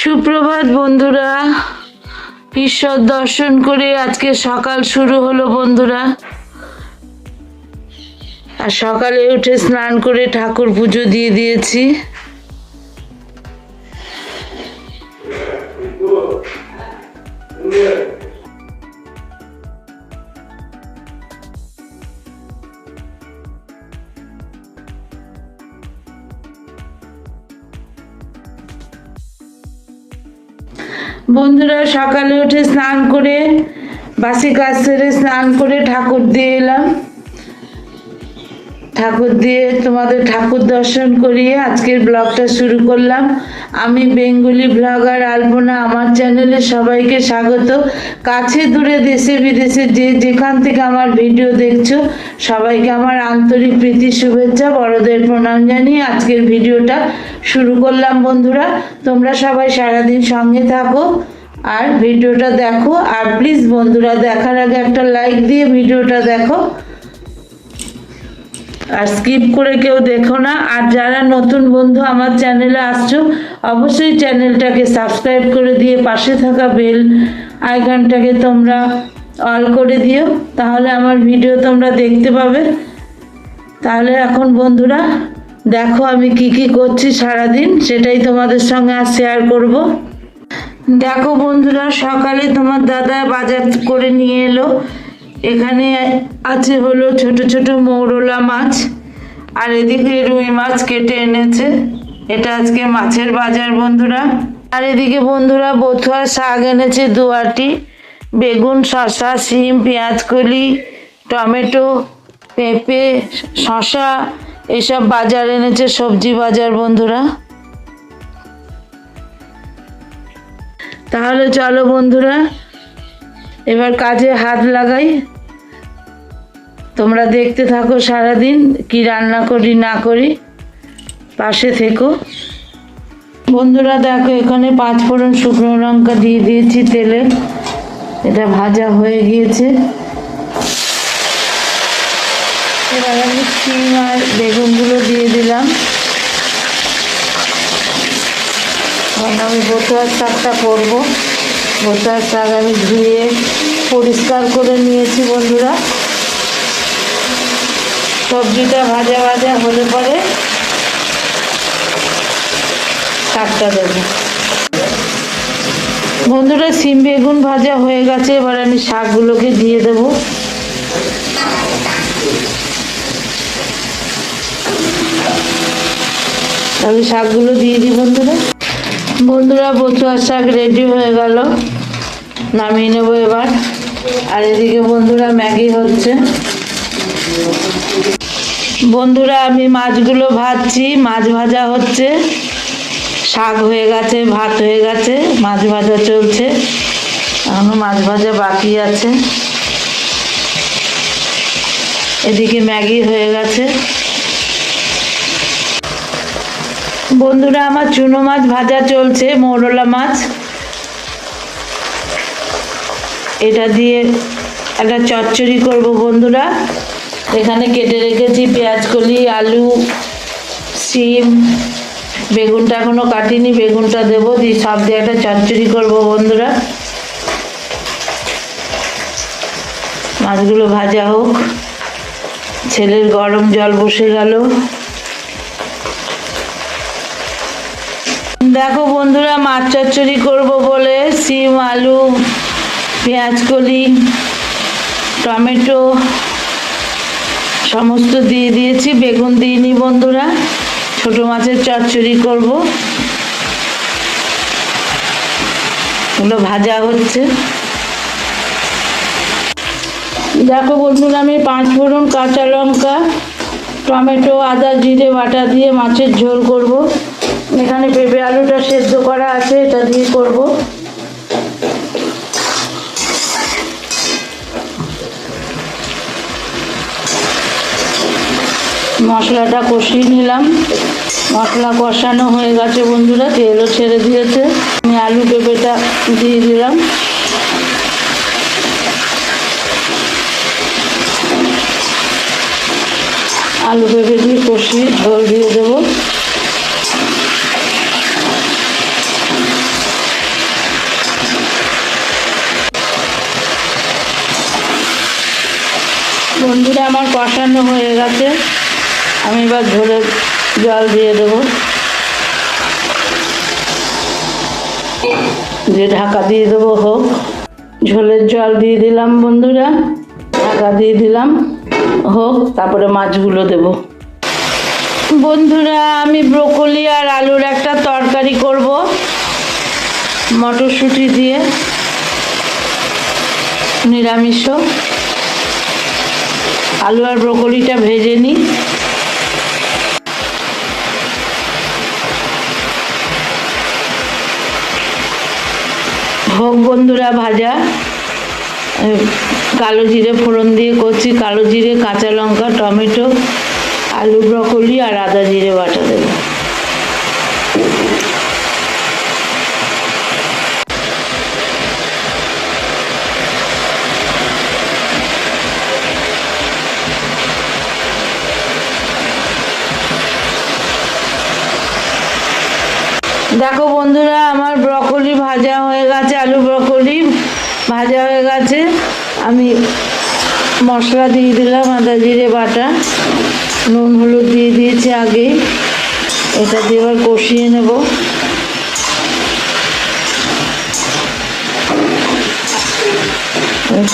সুপ্রভাত বন্ধুরা। ঈশ্বর দর্শন করে আজকে সকাল শুরু হলো বন্ধুরা। আর সকালে উঠে স্নান করে ঠাকুর পুজো দিয়ে দিয়েছি। বন্ধুরা সকালে উঠে স্নান করে বাসি কাজ সেরে স্নান করে ঠাকুর দিয়ে এলাম। ঠাকুর দিয়ে তোমাদের ঠাকুর দর্শন করিয়ে আজকের ব্লগটা শুরু করলাম। আমি বেঙ্গলি ব্লগার আলপনা, আমার চ্যানেলে সবাইকে স্বাগত। কাছে দূরে দেশে বিদেশে যে যেখান থেকে আমার ভিডিও দেখছ, সবাইকে আমার আন্তরিক প্রীতি, শুভেচ্ছা, বড়দের প্রণাম জানিয়ে আজকের ভিডিওটা শুরু করলাম। বন্ধুরা, তোমরা সবাই সারাদিন সঙ্গে থাকো আর ভিডিওটা দেখো। আর প্লিজ বন্ধুরা, দেখার আগে একটা লাইক দিয়ে ভিডিওটা দেখো। আর স্কিপ করে কেউ দেখো না। আর যারা নতুন বন্ধু আমার চ্যানেলে আসছো, অবশ্যই চ্যানেলটাকে সাবস্ক্রাইব করে দিয়ে পাশে থাকা বেল আইকনটাকে তোমরা অল করে দিও। তাহলে আমার ভিডিও তোমরা দেখতে পাবে। তাহলে এখন বন্ধুরা, দেখো আমি কি কি করছি সারাদিন, সেটাই তোমাদের সঙ্গে আর শেয়ার করব। দেখো বন্ধুরা, সকালে তোমার দাদা বাজার করে নিয়ে এলো। এখানে আছে হলো ছোট ছোট মৌরলা মাছ, আর এদিকে রুই মাছ কেটে এনেছে। এটা আজকে মাছের বাজার বন্ধুরা। আর এদিকে বন্ধুরা বথুয়া শাক এনেছে দুয়াটি বেগুন, শসা, শিম পেঁয়াজকলি টমেটো, পেঁপে, শসা, এসব বাজার এনেছে সবজি বাজার বন্ধুরা। তাহলে চলো বন্ধুরা এবার কাজে হাত লাগাই। তোমরা দেখতে থাকো সারাদিন কি রান্না করি, না করি। পাশে থেকো। বন্ধুরা, দেখো এখানে পাঁচ ফোড়ন শুকনো লঙ্কা দিয়ে দিয়েছি তেলে। এটা ভাজা হয়ে গিয়েছে। এবার আমি শিম আর বেগুনগুলো দিয়ে দিলাম। আমি বতুয়ার শাকটা করব। বতুয়ার শাক আমি ধুয়ে পরিষ্কার করে নিয়েছি বন্ধুরা। সবজিটা ভাজা ভাজা হলে পরে শাকটা দেবো। বন্ধুরা সিম বেগুন ভাজা হয়ে গেছে, এবার আমি শাকগুলোকে দিয়ে দেবো। আমি শাকগুলো দিয়ে দিই বন্ধুরা। বন্ধুরা বচুয়ার শাক রেডি হয়ে গেল। নামিয়ে নেব এবার। আর এদিকে বন্ধুরা, ম্যাগি হচ্ছে। বন্ধুরা, আমি মাছগুলো ভাজছি। মাছ ভাজা হচ্ছে। শাক হয়ে গেছে, ভাত হয়ে গেছে। মাছ ভাজা চলছে। এখনও মাছ ভাজা বাকি আছে। এদিকে ম্যাগি হয়ে গেছে। বন্ধুরা, আমার চুনো মাছ ভাজা চলছে, মৌরলা মাছ। এটা দিয়ে একটা চচ্চড়ি করব বন্ধুরা। এখানে কেটে রেখেছি পেঁয়াজ কলি আলু, সিম। বেগুনটা এখনও কাটিনি, বেগুনটা দেবো দিয়ে সব দিয়ে একটা চচ্চড়ি করব বন্ধুরা। মাছগুলো ভাজা হোক। ছেলের গরম জল বসে গেল। দেখো বন্ধুরা, মাছ চচ্চড়ি করব বলে সিম, আলু, পেঁয়াজ কলি, টমেটো সমস্ত দিয়ে দিয়েছি, বেগুন দিইনি বন্ধুরা। ছোট মাছের চচ্চড়ি করব। এগুলো ভাজা হচ্ছে। দেখো বন্ধুরা, আমি পাঁচ ফোড়ন কাঁচা লঙ্কা, টমেটো, আদা, জিরে, বাটা দিয়ে মাছের ঝোল করব। এখানে পেঁপে আলুটা সেদ্ধ করা আছে, এটা দিয়ে করব। মশলাটা কষিয়ে নিলাম। মশলা কষানো হয়ে গেছে বন্ধুরা, তেলও ছেড়ে দিয়েছে। আমি আলু পেঁপেটা দিয়ে দিলাম। আলু পেঁপে দিয়ে কষিয়ে ঝোল দিয়ে দেবো। আমার কষানো হয়ে গেছে। আমি এবার ঝোলের জল দিয়ে দেবো। যে ঢাকা দিয়ে দেবো হোক। ঝোলের জল দিয়ে দিলাম বন্ধুরা। ঢাকা দিয়ে দিলাম হোক। তারপরে মাছগুলো দেব। বন্ধুরা, আমি ব্রোকলি আর আলুর একটা তরকারি করব মটরশুঁটি দিয়ে। নিরামিষ আলু আর ব্রোকলিটা ভেজে নিই। হোক বন্ধুরা, ভাজা। কালো জিরে ফোড়ন দিয়ে করছি। কালো জিরে, কাঁচা লঙ্কা, টমেটো, আলু, ব্রকলি আর আদা জিরে বাটা দেবো। দেখো বন্ধুরা, আমার ব্রকলি ভাজা হয়ে গেছে, আলু ব্রকলি ভাজা হয়ে গেছে। আমি মশলা দিয়ে দিলাম, আদা জিরে বাটা, নুন হলুদ দিয়ে দিয়েছি আগে। এটা দিয়ে এবার কষিয়ে নেব।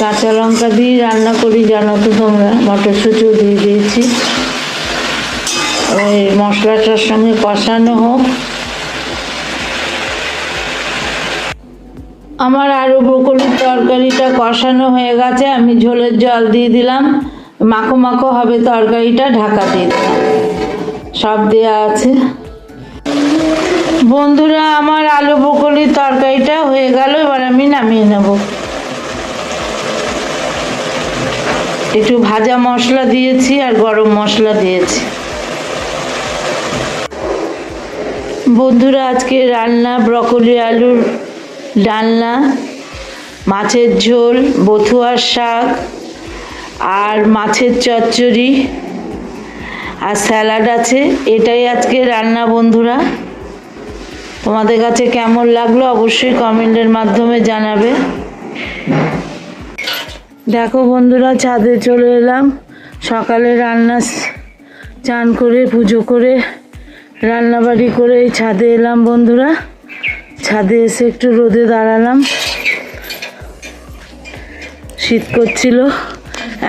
কাঁচা লঙ্কা দিয়ে রান্না করি, জানো তো তোমরা, মটরশুঁটিও দিয়ে দিয়েছি। ওই মশলাটার সঙ্গে কষানো হোক। আমার আলু ব্রকলির তরকারিটা কষানো হয়ে গেছে, আমি ঝোলের জল দিয়ে দিলাম। মাখো মাখো হবে তরকারিটা, ঢাকা দিয়ে দিলাম। সব দেওয়া আছে। বন্ধুরা, আমার আলু ব্রকলির তরকারিটা হয়ে গেল, এবার আমি নামিয়ে নেব। একটু ভাজা মশলা দিয়েছি আর গরম মশলা দিয়েছি। বন্ধুরা, আজকে রান্না ব্রকলি আলুর ডালনা, মাছের ঝোল বথুয়ার শাক আর মাছের চচ্চড়ি আর স্যালাড আছে। এটাই আজকে রান্না বন্ধুরা। তোমাদের কাছে কেমন লাগল অবশ্যই কমেন্টের মাধ্যমে জানাবে। দেখো বন্ধুরা, ছাদে চলে এলাম। সকালে রান্না চান করে, পুজো করে, রান্নাবাড়ি করে ছাদে এলাম বন্ধুরা। ছাদে এসে একটু রোদে দাঁড়ালাম। শীত করছিল।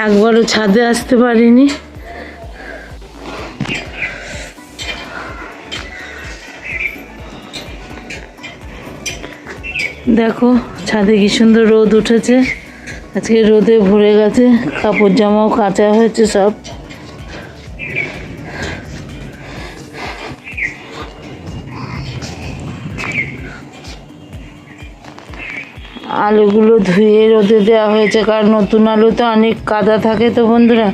একবারও ছাদে আসতে পারিনি। দেখো, ছাদে কি সুন্দর রোদ উঠেছে। আজকে রোদে ভরে গেছে। কাপড় জামাও কাঁচা হয়েছে সব। আলুগুলো ধুয়ে রোদে দেওয়া হয়েছে, কারণ নতুন আলু তো অনেক কাদা থাকে তো বন্ধুরা।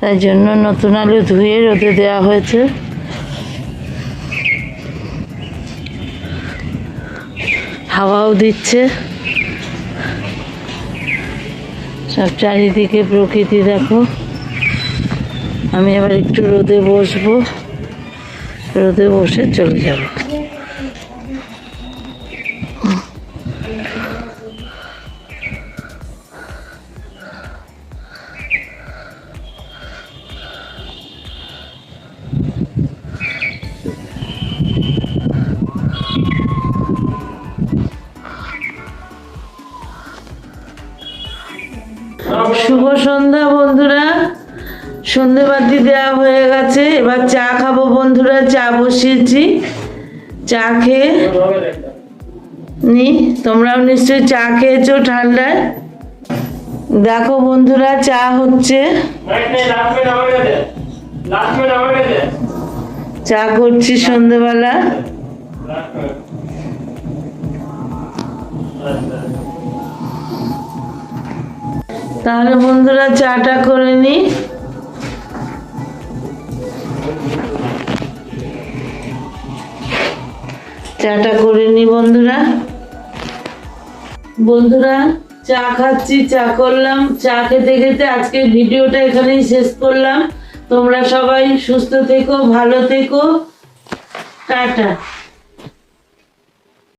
তাই জন্য নতুন আলু ধুয়ে রোদে দেওয়া হয়েছে। হাওয়াও দিচ্ছে। সব চারিদিকে প্রকৃতি, দেখো। আমি আবার একটু রোদে বসবো। রোদে বসে চলে যাব। শুভ সন্ধ্যা বন্ধুরা। সন্ধেবাতি দেওয়া হয়ে গেছে। এবার চা খাব বন্ধুরা, চা বসিয়েছি। চা খেয়ে নি, তোমরাও নিশ্চয়ই চা খেয়েছো ঠান্ডায়। দেখো বন্ধুরা, চা হচ্ছে। চা করছি সন্ধেবেলা তাহলে বন্ধুরা চাটা করে নি। চাটা করে নি বন্ধুরা। বন্ধুরা, চা খাচ্ছি, চা করলাম। চা খেতে খেতে আজকের ভিডিওটা এখানেই শেষ করলাম। তোমরা সবাই সুস্থ থেকো, ভালো থেকো। টাটা।